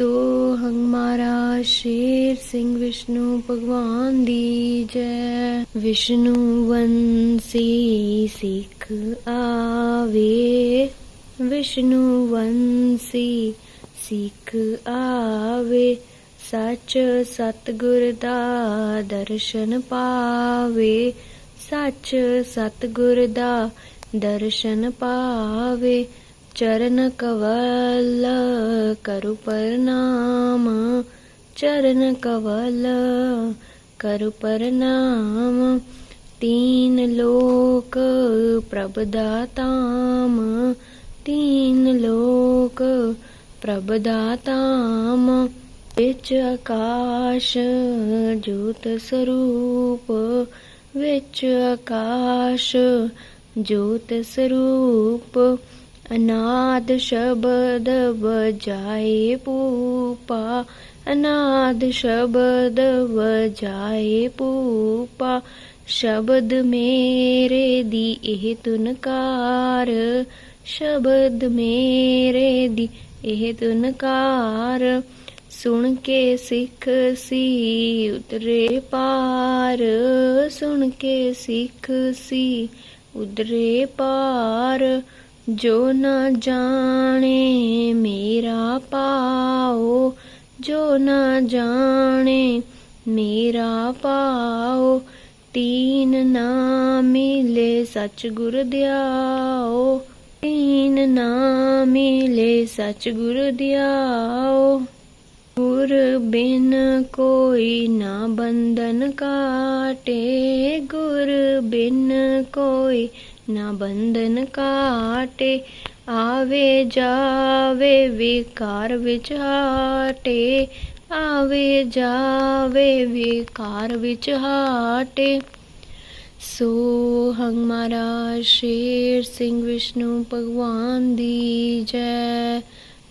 ो हा शेर सिंह विष्णु भगवान दी जय। विष्णु वंशी सिख आवे। विष्णु वंशी सिख आवे। सच सतगुर दा दर्शन पावे। सच सतगुर दा दर्शन पावे। ਚਰਨ ਕਵਲ ਕਰੁ ਪ੍ਰਣਾਮ, ਚਰਨ ਕਵਲ ਕਰੁ ਪ੍ਰਣਾਮ। ਤੀਨ ਲੋਕ ਪ੍ਰਭ ਦਾਤਾਮ ਤੀਨ ਲੋਕ ਪ੍ਰਭ ਦਾਤਾਮ ਵਿੱਚ ਆਕਾਸ਼ ਜੋਤ ਸਰੂਪ, ਵਿੱਚ ਆਕਾਸ਼ ਜੋਤ ਸਰੂਪ। ਅਨਾਦ ਸ਼ਬਦ ਵਜਾਏ ਪੂਪਾ ਅਨਾਦ ਸ਼ਬਦ ਵਜਾਏ ਪੂਪਾ ਸ਼ਬਦ ਮੇਰੇ ਦੀ ਇਹ ਤੁਨਕਾਰ ਸ਼ਬਦ ਮੇਰੇ ਦੀ ਇਹ ਤੁਨਕਾਰ ਸੁਣ ਕੇ ਸਿੱਖ ਸੀ ਉਤਰੇ ਪਾਰ, ਸੁਣ ਕੇ ਸਿੱਖ ਸੀ ਉਤਰੇ ਪਾਰ ਜੋ ਨਾ ਜਾਣੇ ਮੇਰਾ ਪਾਓ ਜੋ ਨਾ ਜਾਣੇ ਮੇਰਾ ਪਾਓ ਤੀਨ ਨਾ ਮਿਲੇ ਸਚ ਗੁਰ ਦਿਆਓ, ਤੀਨ ਨਾ ਮਿਲੇ ਸਚ ਗੁਰ ਦਿਆਓ। ਗੁਰ ਬਿਨ ਕੋਈ ਨਾ ਬੰਧਨ ਕਾਟੇ, ਗੁਰ ਬਿਨ ਕੋਈ ਨਾ ਬੰਧਨ ਕਾਟੇ। ਆਵੇ ਜਾਵੇ ਵਿਕਾਰ ਵਿੱਚ ਹਾਟੇ ਆਵੇ ਜਾਵੇ ਵਿਕਾਰ ਵਿੱਚ ਹਾਟੇ ਸੋ ਮਹਾਰਾਜ, ਸ਼ੇਰ ਸਿੰਘ ਵਿਸ਼ਨੂੰ ਭਗਵਾਨ ਦੀ ਜੈ।